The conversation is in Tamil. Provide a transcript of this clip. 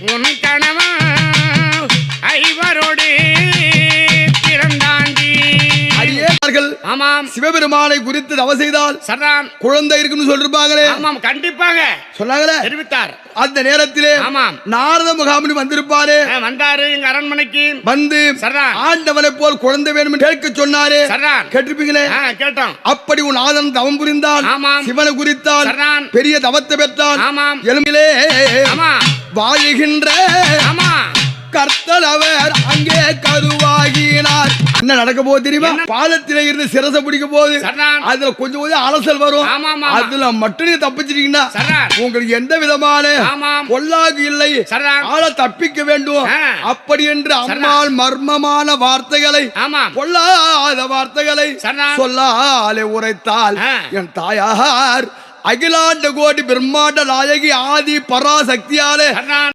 உன் கணவன் ஐவரோடு ஆமாம். சிவபெருமானை குறித்து தவ செய்தால் சர்தான் குழந்தை இருக்குன்னு சொல்லிருப்பாங்களே? ஆமாம் கண்டிப்பாக. சொன்னாங்களே? தெரிவித்தார். அந்த நேரத்திலே ஆமாம். நாரத முகாமினி வந்திருப்பாரு? வந்தாரு எங்க அரண்மனைக்கு. வந்து சர்தான் ஆண்டவனை போல் குழந்தை வேணும் கேட்க சொன்னாரு? சர்தான் கேட்டிருப்பீங்களே? கேட்டோம். அப்படி உன் ஆதன் தவம் புரிந்தான் ஆமாம். சிவனை சர்தான் பெரிய தவத்தை பெற்றான் ஆமாம். எலும்பிலே ஆமா வாழுகின்ற ஆமா. கர்த்தலவர் அங்கே கருவாகினார். என்ன நடக்க போகுது தெரியுமா? என்ன? பாதத்திலே இருந்து சிரச பிடிக்க போகுது. அதுல கொஞ்சம் கொஞ்சம் அலசல் வரும். அதுல மட்டும் நீங்க தப்பிச்சிட்டீங்கன்னா உங்களுக்கு எந்த விதமான பொல்லாகு இல்லை. ஆள தப்பிக்க வேண்டும். அப்படி என்று அம்மாள் மர்மமான வார்த்தைகளை பொல்லாத வார்த்தைகளை சொல்லாலே உரைத்தால். என் தாயார் அகிலாண்ட கோடி பிரம்மாண்ட நாயகி ஆதி பராசக்தியாலே